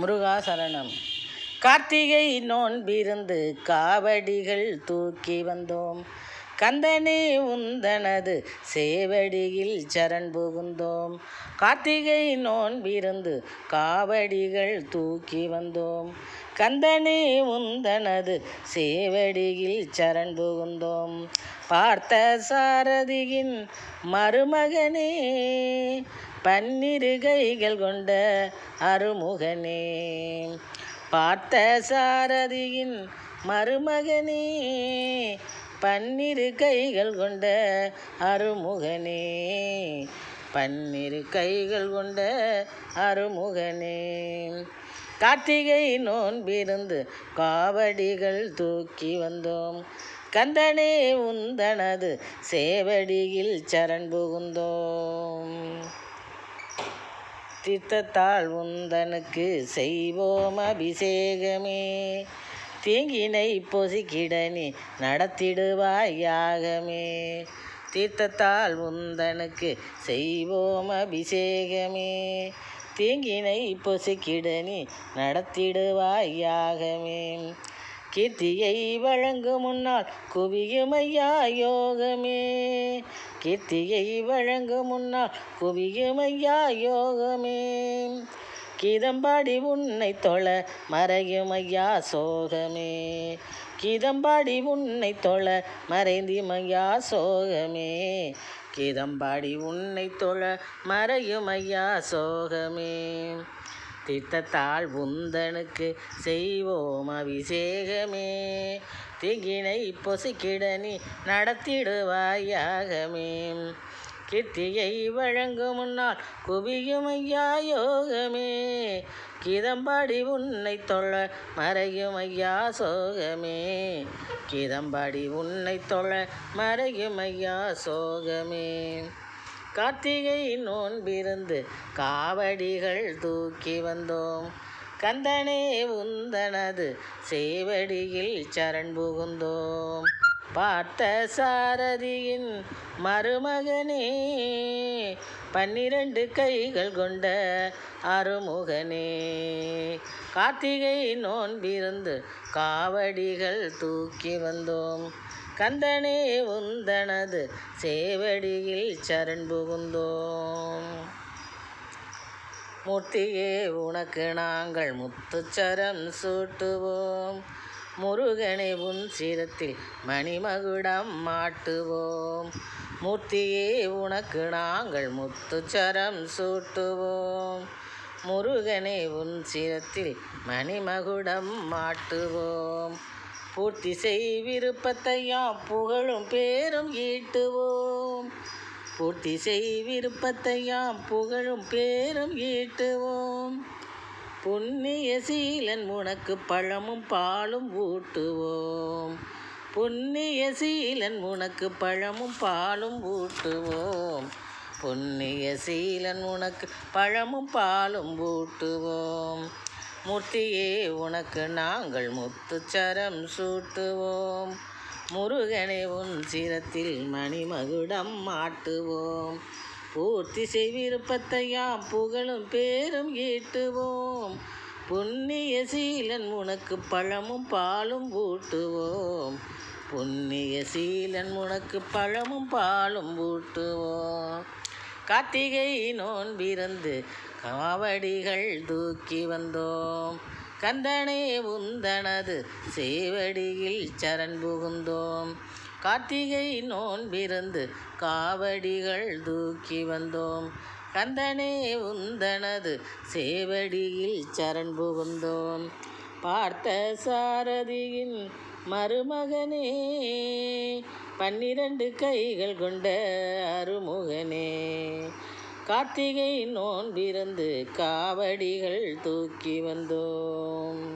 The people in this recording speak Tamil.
முருகா சரணம் கார்த்திகை நோன்பிருந்து காவடிகள் தூக்கி வந்தோம். கந்தனே உந்தனது சேவடியில் சரண் புகுந்தோம். கார்த்திகை நோன்பிருந்து காவடிகள் தூக்கி வந்தோம். கந்தனே உந்தனது சேவடியில் சரண் புகுந்தோம். பார்த்த சாரதியின் மருமகனே பன்னிரு கைகள் கொண்ட அருமுகனே. பார்த்த சாரதியின் மருமகனே பன்னிரு கைகள் கொண்ட அருமுகனே. பன்னிரு கைகள் கொண்ட அருமுகனே. கார்த்திகை நோன்பிருந்து காவடிகள் தூக்கி வந்தோம். கந்தனே உந்தனது சேவடியில் சரண் புகுந்தோம். தீர்த்தத்தால் உந்தனுக்கு செய்வோம் அபிஷேகமே. தீங்கினை பொசிக்கிடனி நடத்திடுவாய் யாகமே. தீர்த்தத்தால் உந்தனுக்கு செய்வோம் அபிஷேகமே. தீங்கினை பொசிக்கிடனி நடத்திடுவாய் யாகமே. கீர்த்தியை வழங்கும் முன்னால் குவியுமையா யோகமே. கீர்த்தியை வழங்கும் முன்னால் குவியுமையா யோகமே. கீதம்பாடி உன்னை தொழ மறையுமையா சோகமே. கீதம்பாடி உன்னை தொழ மறைந்திமையா சோகமே. கீதம்பாடி உன்னை தொழ மறையுமையா சோகமே. தீர்த்தத்தால் உந்தனுக்கு செய்வோம் அபிஷேகமே. திகினை பொசுக்கிடனி நடத்திடுவாயாகமே. கீர்த்தியை வழங்கும் முன்னால் குவியும் ஐயா யோகமே. கீதம்பாடி உன்னை தொழ மறையும் ஐயா சோகமே. கீதம்பாடி உன்னை தொழ மறையும் ஐயா சோகமே. கார்த்திகை நோன்பிருந்து காவடிகள் தூக்கி வந்தோம். கந்தனே உந்தனது சேவடியில் சரண் புகுந்தோம். பார்த்த சாரதியின் மருமகனே பன்னிரண்டு கைகள் கொண்ட அருமுகனே கார்த்திகை நோன்பிருந்து காவடிகள் தூக்கி வந்தோம். கந்தனே உந்தனது சேவடியில் சரண் புகுந்தோம். மூர்த்தியே உனக்கு நாங்கள் முத்துச்சரம் சூட்டுவோம். முருகனை உன் சிரத்தில் மணிமகுடம் மாட்டுவோம். மூர்த்தியே உனக்கு நாங்கள் முத்துச்சரம் சூட்டுவோம். முருகனை உன் சிரத்தில் மணிமகுடம் மாட்டுவோம். பூர்த்தி செய் விருப்பத்தையாம் புகழும் பேரும் ஈட்டுவோம். பூர்த்தி செய் விருப்பத்தையாம் புகழும் பேரும் ஈட்டுவோம். புண்ணிய சீலன் உனக்கு பழமும் பாலும் ஊட்டுவோம். புண்ணிய சீலன் உனக்கு பழமும் பாலும் ஊட்டுவோம். புண்ணிய சீலன் உனக்கு பழமும் பாலும் ஊட்டுவோம். மூர்த்தியே உனக்கு நாங்கள் முத்துச்சரம் சூட்டுவோம். முருகனை உன் சிரத்தில் மணிமகுடம் மாட்டுவோம். பூர்த்தி செய்விருப்பத்தையாம் புகழும் பேரும் ஈட்டுவோம். புண்ணிய சீலன் உனக்கு பழமும் பாலும் ஊட்டுவோம். புண்ணிய சீலன் உனக்கு பழமும் பாலும் ஊட்டுவோம். கார்த்திகை நோன்பிருந்து காவடிகள் தூக்கி வந்தோம். கந்தனே உந்தனது சேவடியில் சரண் புகுந்தோம். கார்த்திகை நோன்பிருந்து காவடிகள் தூக்கி வந்தோம். கந்தனே உந்தனது சேவடியில் சரண் புகுந்தோம். பார்த்த சாரதியின் மருமகனே பன்னிரண்டு கைகள் கொண்ட அருமுகனே. கார்த்திகை நோன்பிருந்து காவடிகள் தூக்கி வந்தோம்.